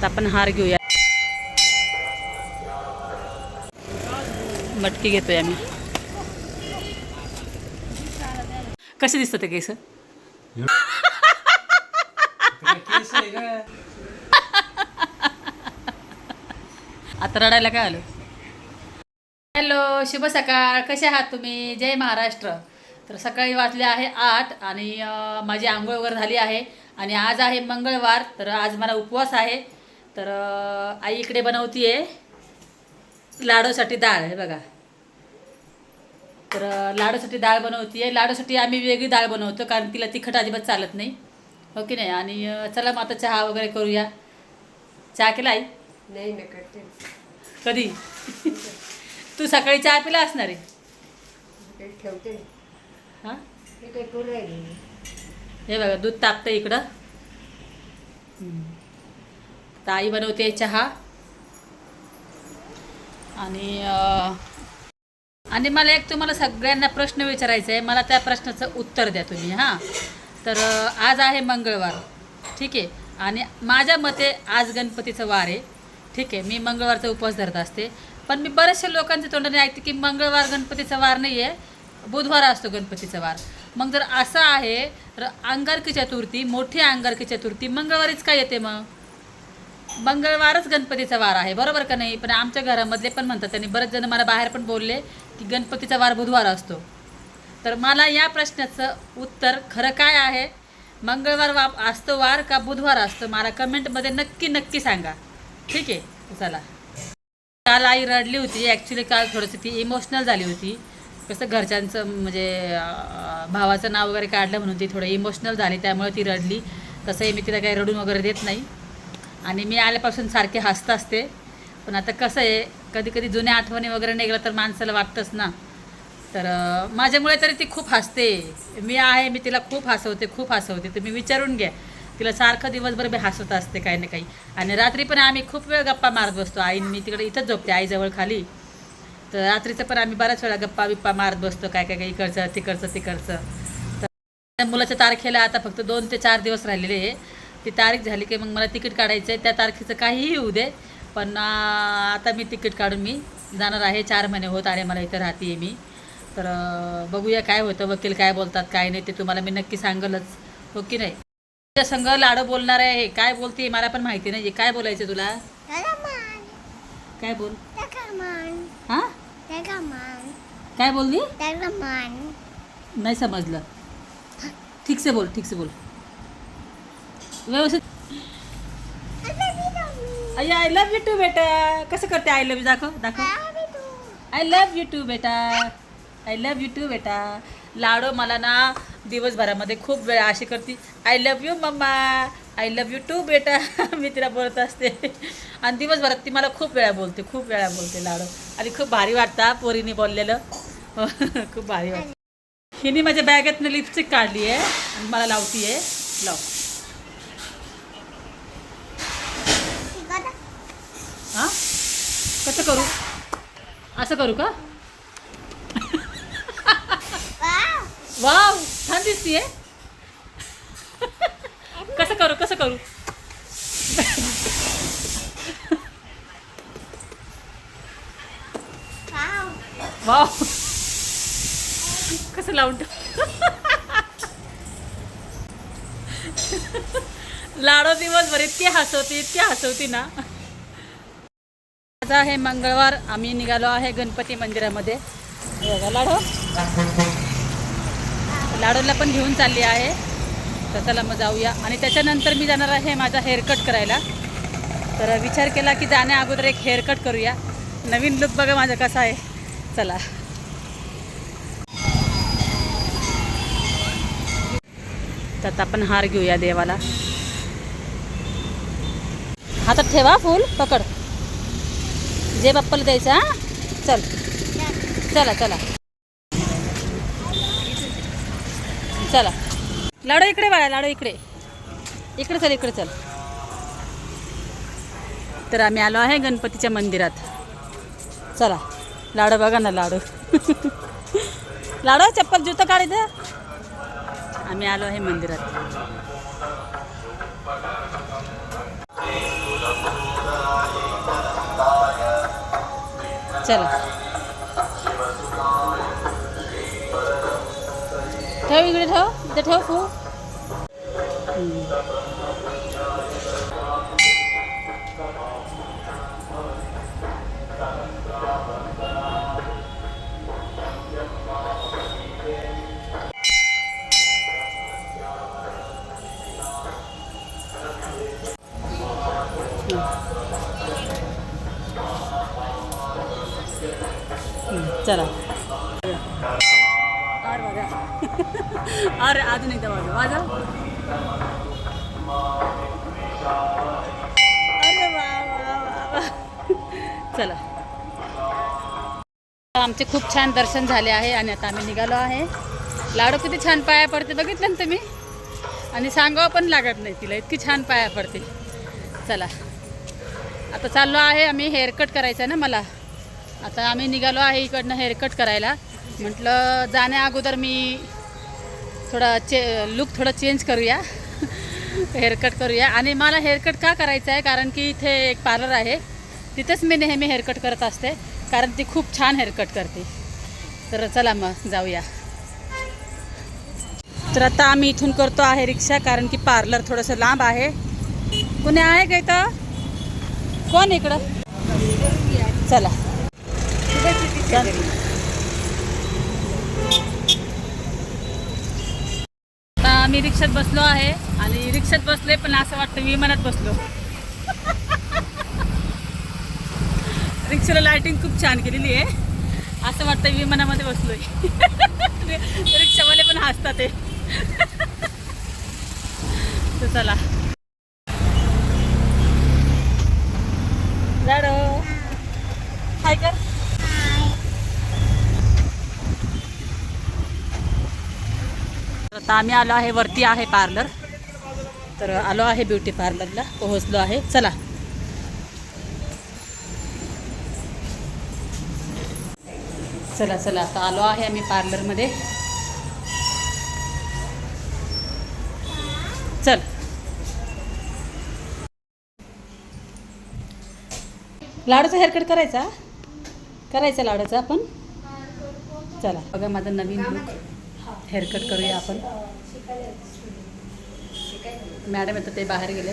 आता आपण हार घेऊया. मटकी घेतोय आम्ही. कसे दिसतं ते केस? आता रडायला काय आलं? हॅलो शुभ सकाळ. कसे आहात तुम्ही? जय महाराष्ट्र. तर सकाळी वाजले आहे आठ आणि माझी आंघोळ वगैरे झाली आहे आणि आज आहे मंगळवार तर आज मला उपवास आहे. तर आई इकडे बनवतीये. लाडूसाठी डाळ हे बघा. तर लाडूसाठी डाळ बनवतीये. लाडूसाठी आम्ही वेगळी डाळ बनवतो कारण तिला तिखट अजिबात चालत नाही. हो की नाही? आणि चला मग आता चहा वगैरे करूया. चहा केला आई? नाही ना करते. कधी? तू सकाळी चहा पिला असणार आहे? ठेवते. हां? हे हे बघा दूध तापतं इकडं. आता आई बनवते चहा. आणि आणि मला एक तुम्हाला सगळ्यांना प्रश्न विचारायचा आहे. मला त्या प्रश्नाचं उत्तर द्या तुम्ही हां. तर आज आहे मंगळवार ठीक आहे. आणि माझ्या मते आज गणपतीचं वार आहे ठीक आहे. मी मंगळवारचा उपवास धरत असते. पण मी बऱ्याचशा लोकांच्या तोंडाने ऐकते की मंगळवार गणपतीचा वार नाही आहे बुधवार असतो गणपतीचा वार. मग जर असं आहे तर अंगारकी चतुर्थी मोठी अंगारकी चतुर्थी मंगळवारीच काय येते मग? मंगळवारच गणपतीचा वार आहे बरोबर का नाही? पण आमच्या घरामधले पण म्हणतात त्यांनी बरेच जण मला बाहेर पण बोलले की गणपतीचा वार बुधवार असतो. तर मला या प्रश्नाचं उत्तर खरं काय आहे? मंगळवार वा असतो वार का बुधवार असतो? मला कमेंटमध्ये नक्की नक्की सांगा. ठीक आहे? चला. काल आई रडली होती. ॲक्च्युली काल थोडंसं ती इमोशनल झाली होती. कसं घरच्यांचं म्हणजे भावाचं नाव वगैरे काढलं म्हणून ती थोडं इमोशनल झाली त्यामुळे ती रडली. तसंही मी तिला काही रडून वगैरे देत नाही. आणि मी आल्यापासून सारखे हसत असते. पण आता कसं आहे कधी कधी जुन्या आठवणी वगैरे निघालं तर माणसाला वाटतंच ना. तर माझ्यामुळे तरी ती खूप हसते. मी आहे मी तिला खूप हसवते खूप हसवते. तुम्ही विचारून घ्या. तिला सारखं दिवसभर मी हसवत असते काही ना काही. आणि रात्री पण आम्ही खूप वेळ गप्पा मारत बसतो. आईन मी तिकडे इथंच झोपते आईजवळ खाली. तर रात्रीचं पण आम्ही बऱ्याच वेळा गप्पा बिप्पा मारत बसतो काय काय काय इकडचं तिकडचं तिकडचं. तर मुलाच्या तारखेला आता फक्त दोन ते चार दिवस राहिलेले आहे. ती तारीख झाली की मग मला तिकीट काढायचं आहे त्या तारखेचं काहीही होऊ दे. पण आता मी तिकीट काढून मी जाणार आहे. चार महिने होत आले मला इथं राहते मी. तर बघूया काय होतं. वकील काय बोलतात काय नाही ते तुम्हाला मी नक्की सांगलच. हो की नाही? त्या संघ लाडो बोलणार आहे. काय बोलते मला पण माहिती नाही. काय बोलायचं तुला? काय बोल? हां? काय बोलली? नाही समजलं. ठीक से बोल ठीक से बोल. व्यवस्थित. अय्या आय लव्ह यू टू बेटा. कसं करते आय लव्ह यू दाखव दाखव. आय लव्ह यू टू बेटा. आय लव्ह यू टू बेटा. लाडो मला ना दिवसभरामध्ये खूप वेळा अशी करते. I love you mamma I love you too बेटा. मी तिला बोलत असते. आणि दिवसभरात ती मला खूप वेळा बोलते खूप वेळा बोलते लाडो. आणि खूप भारी वाटतं पोरीने बोललेलं. खूप भारी वाटतं. हिने माझ्या बॅगेतनं लिपस्टिक काढली आहे आणि मला लावती आहे लाव. हां? कसं करू? असं करू का? वाव छान दिसतीये. कसं करू कसं करू? वाव. कसं लावून लाडो दिवसभर इतकी हसवती इतकी हसवती ना. आज आहे मंगळवार आम्ही निघालो आहे गणपती मंदिरामध्ये. लाडो. लाडूला पण घेऊन चालली आहे. तर चला मग जाऊया. आणि त्याच्यानंतर मी जाणार आहे माझा हेअरकट करायला. तर विचार केला की जाण्या अगोदर एक हेअरकट करूया. नवीन लुक बघा माझा कसा आहे. चला. तर आता आपण हार घेऊया देवाला. हातात ठेवा फूल पकड. जे बाप्पाला द्यायचं हा? चल. चला चला. चला. लाडो इकडे बाळा लाडो इकडे. इकडे चल इकडे चल. तर आम्ही आलो आहे गणपतीच्या मंदिरात. चला. लाडो बघा ना लाडू. लाडो चप्पल जुतं काढायचं आम्ही आलो आहे मंदिरात. चला. ठेव इकडे ठेव इथे ठेव फू चला. और बघा. और अजून एकदा बघा. माझा अरे वा वा वा. चला. आमचे खूप छान दर्शन झाले आहे आणि आता आम्ही निघालो आहे. लाडू किती छान पाया पडते बघितलं ना तुम्ही? आणि सांगावं पण लागत नाही तिला इतकी छान पाया पडते. चला. आता चाललो आहे आम्ही हेअरकट करायचं आहे ना मला. आता आम्ही निघालो आहे इकडनं हेअरकट करायला. म्हटलं जाण्या अगोदर मी थोडा चे लुक थोडं चेंज करूया. हेअरकट करूया. आणि मला हेअरकट का करायचं आहे? कारण की इथे एक पार्लर आहे. तिथेच मी नेहमी हेअरकट करत असते. कारण ती खूप छान हेअरकट करते. तर चला मग जाऊया. तर आता आम्ही इथून करतो आहे रिक्षा कारण की पार्लर थोडंसं लांब आहे. कुणी आहे का इथं? कोण इकडं? चला. आता आम्ही रिक्षात बसलो आहे आणि रिक्षात बसले पण असं वाटतं विमानात बसलो. रिक्षाला लायटिंग खूप छान केलेली आहे. असं वाटतं विमानामध्ये बसलोय. रिक्षावाले पण हसतात ते चला झाडो हाय कर तर आता आम्ही आलो आहे वरती आहे पार्लर तर आलो आहे ब्युटी पार्लरला पोहोचलो आहे. चला. चला चला. आता आलो आहे आम्ही पार्लरमध्ये चल. लाडूचा हेअरकट करायचा? करायचा लाडूचा आपण? चला. बघा माझा नवीन लुक हेअरकट करूया आपण. मॅडम येतं ते बाहेर गेले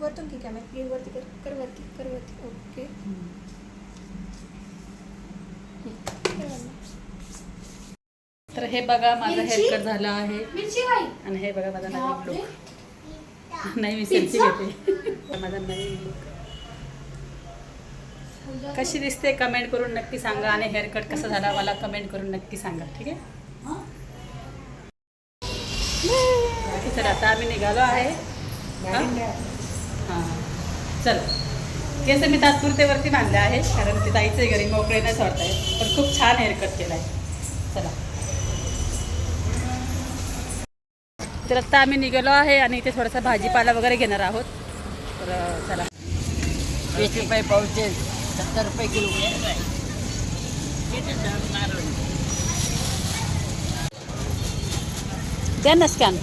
वरतून की कॅमेरा प्लीज वरती कर कर वरती कर वरती ओके तर हे बघा माझं? हेअरकट झालं आहे. आणि हे बघा माझा नवीन. लुक नाही मी सेल्फी घेते माझा नवीन लुक कशी दिसते कमेंट करून नक्की सांगा आणि हेअरकट कसा झाला मला कमेंट करून नक्की सांगा ठीक आहे? तर आता आम्ही निघालो आहे. हां? चल. केस मी तात्पुरतेवरती बांधले आहे कारण ते ताईचे घरी मोकळे नाही सोडत आहे पण खूप छान हेअरकट केला आहे चला. तर आत्ता आम्ही निघालो आहे आणि इथे थोडासा भाजीपाला वगैरे घेणार आहोत. तर चला. वीस रुपये पावशे सत्तर रुपये किलो. द्या ना स्कॅन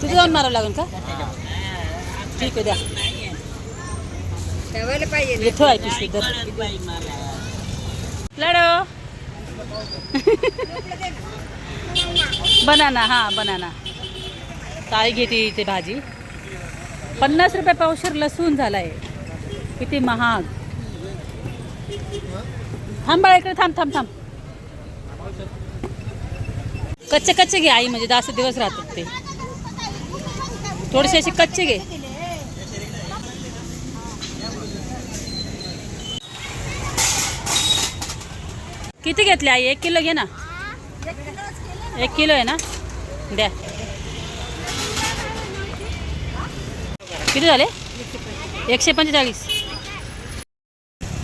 तिथे जाऊन मारावं लागेल का? ठीक आहे द्या. ठेवायला पाहिजे. ना. इथं आहे पिशवी तर लडो बनाना हां बनाना. काय घेते इथे भाजी. पन्नास रुपये पावशेर लसूण झाला आहे किती महाग. थांब बाळा इकडे थांब थांब थांब. कच्चे कच्चे घे आई म्हणजे जास्त दिवस राहतात ते. थोडेसे असे कच्चे घे. किती घेतले आई? एक किलो घे ना. एक किलो आहे ना? द्या. किती झाले? एकशे पंचेचाळीस.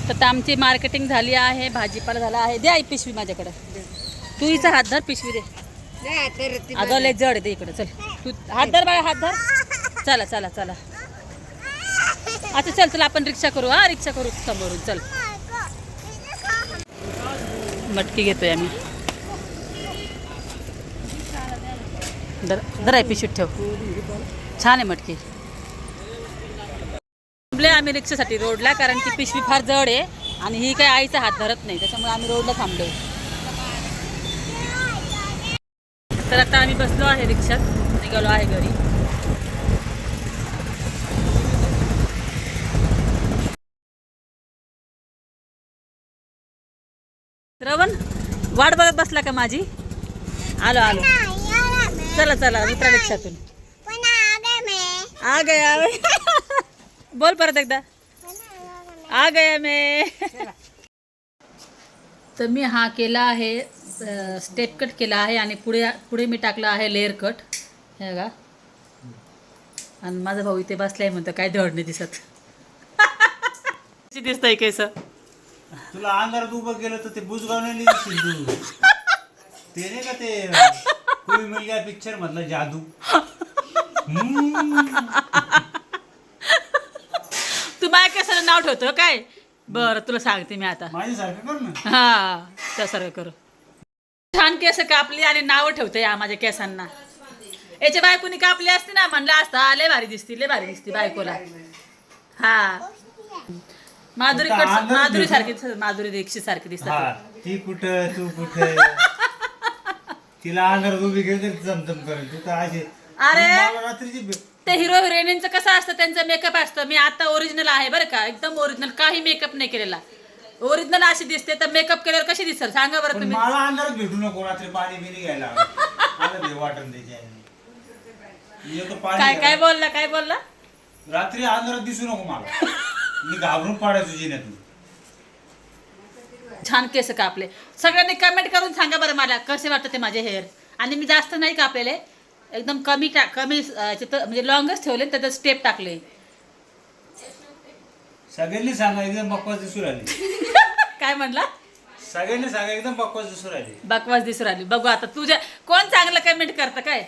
तर आता आमची मार्केटिंग झाली आहे भाजीपाला झाला आहे. द्या आई पिशवी माझ्याकडं. तू हिचा हात धर पिशवी दे. अगं लय जड दे इकडं इकडे. चल. तू हात धर बाळा हात धर. चला चला चला. आता चल चला आपण रिक्षा करू. हा रिक्षा करू समोरून. चल. मटकी घेतोय आम्ही. दर दर आहे पिशवीत ठेव. छान आहे मटकी. थांबले आम्ही रिक्षासाठी रोडला कारण की पिशवी फार जड आहे आणि ही काही आईचा हात धरत नाही त्याच्यामुळे आम्ही रोडला थांबलो. तर आता आम्ही बसलो आहे रिक्षात. निघालो आहे घरी. श्रवण वाट बघत बसला का माझी आलो आलो. चला चला उतरा रिक्षातून. आ गया बोल परत एकदा. आ गया मैं तर मी हा केला आहे स्टेप कट केला आहे आणि पुढे पुढे मी टाकला आहे लेअर कट हे बघा. आणि माझा भाऊ इथे बसलाय म्हणतो काय धड नाही दिसत? दिसतंय केस. तुला अंधारात उभं केलं तर ते बुजगाव नाही दिसशील तू. ते नाही का ते कोई मिल गया पिक्चर मधलं जादू. तू माझ्या केसाला नाव ठेवतो काय? बरं तुला सांगते मी आता. माझ्यासारखं कर ना. हा त्यासारखं करू. छान केस कापली आणि नावं ठेवते या माझ्या केसांना. याच्या बायकोनी कापली असती ना म्हणलं असता लय भारी दिसती लय भारी दिसती बायकोला. हा. माधुरी फक्त कट अंधारात माधुरी दिसत. सारखी माधुरी दीक्षित सारखी हा दिसतात ती कुठं तू कुठं? तिला अंधारात उभी केली तरी चमचम करेल. तू तर असे अरे! मला रात्रीची भे- ते हिरो हिरोईनचं कसं असतं त्यांचं मेकअप असतं. मी आता ओरिजिनल आहे बरं का. एकदम ओरिजिनल काही मेकअप नाही केलेला. ओरिजिनल अशी दिसते तर मेकअप केल्यावर कशी दिसेल? सांगा बरं पण तुम्ही. मला अंधारात भेटू नको रात्री पाणी बिनी घ्यायला मला वाटण पाणी काय काय. बोलला? काय बोलला? रात्री अंधारात दिसू नको मला. मी घाबरून पाडायचो जिन्यातून छान केस कापले. सगळ्यांनी कमेंट करून सांगा बरं मला कसे वाटतं ते माझे हेअर आणि मी जास्त नाही कापलेले. एकदम कमी टा कमी म्हणजे लॉंगच ठेवले त्याच्यात स्टेप टाकले. सगळ्यांनी सांगा एकदम बकवास दिसू राहिली. काय म्हणला? सगळ्यांनी सांगा एकदम बकवास दिसू राहिली. बकवास दिसू राहिली. बघू आता तुझ्या कोण चांगलं कमेंट करतं काय?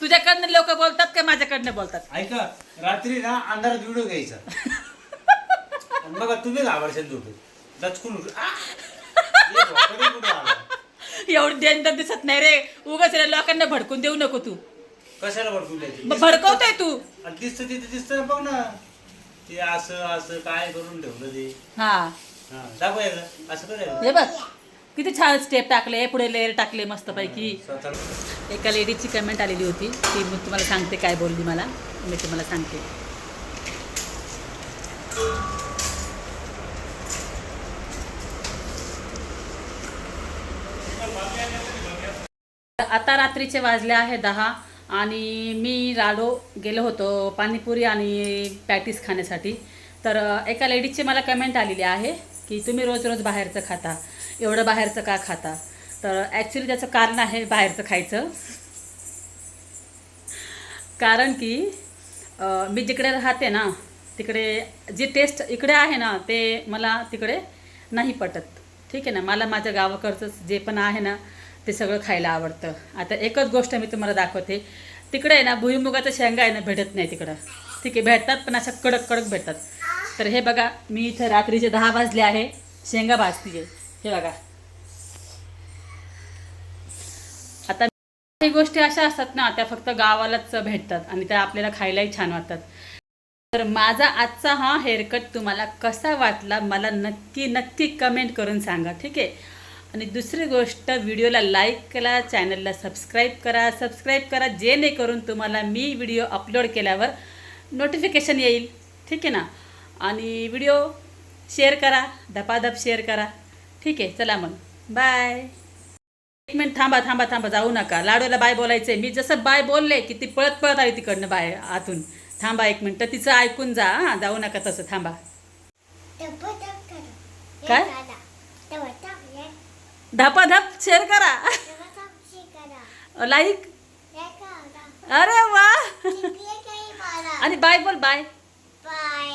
तुझ्याकडनं लोक बोलतात का माझ्याकडनं बोलतात? ऐका रात्री ना अंधारात व्हिडिओ घ्यायचा. बघा तुम्ही घाबरशाल झोपेत दचकून उठून, "आ!" हे झोपेतही कुठं आला? एवढं डेंजर दिसत नाही रे. उगाच रे लोकांना भडकून देऊ नको तू. कशाला भडकून द्यायची? ब- भडकवतोय तू. आणि दिसतं तिथे दिसतं. ना, बघ ना. ते असं असं काय करून ठेवलं ते. हा. हा दाखव एकदा. असं करायचं हे बघ. किती छान स्टेप टाकले. पुढे लेअर टाकले मस्तपैकी. स्वतः एका लेडीची कमेंट आलेली होती. ती मी तुम्हाला सांगते काय बोलली मला. मी तुम्हाला सांगते. आता रात्रीचे वाजले आहे दहा आणि मी राडो गेलो होतो पाणीपुरी आणि पॅटीस खाण्यासाठी. तर एका लेडीजची मला कमेंट आलेली आहे की तुम्ही रोज रोज बाहेरचं खाता. एवढं बाहेरचं का खाता? तर ॲक्च्युली त्याचं कारण आहे बाहेरचं खायचं. कारण की मी जिकडे राहते ना तिकडे जी टेस्ट इकडे आहे ना ते मला तिकडे नाही पटत. ठीक आहे ना? मला माझ्या गावाकडचंच जे पण आहे ना ते सगळं खायला आवडतं. आता एकच गोष्ट मी तुम्हाला दाखवते. तिकडे आहे ना भुईमुगाचा शेंगा आहे ना भेटत नाही तिकडं. ठीक आहे भेटतात पण अशा कडक कडक भेटतात. तर हे बघा मी इथं रात्रीचे दहा वाजले आहे. शेंगा भाजतीये. हे बघा. आता काही गोष्टी अशा असतात ना त्या फक्त गावालाच भेटतात आणि त्या आपल्याला खायलाही छान वाटतात. तर माझा आजचा हा हेअरकट तुम्हाला कसा वाटला मला नक्की नक्की कमेंट करून सांगा. ठीक आहे? आणि दुसरी गोष्ट व्हिडिओला लाईक करा चॅनलला सबस्क्राईब करा. सबस्क्राईब करा जेणेकरून तुम्हाला मी व्हिडिओ अपलोड केल्यावर नोटिफिकेशन येईल. ठीक आहे ना? आणि व्हिडिओ शेअर करा धपाधप शेअर करा. ठीक आहे? चला मग. बाय एक मिनिट थांबा थांबा थांबा. जाऊ नका. लाडूला बाय बोलायचंय. मी जसं बाय बोलले की ती पळत पळत आली तिकडनं बाय आतून. थांबा एक मिनिट तिचं ऐकून जा. हां जाऊ नका तसं. थांबा. काय? धपाधप शेअर करा. लाईक अरे वा. आणि बाय बोल बाय बाय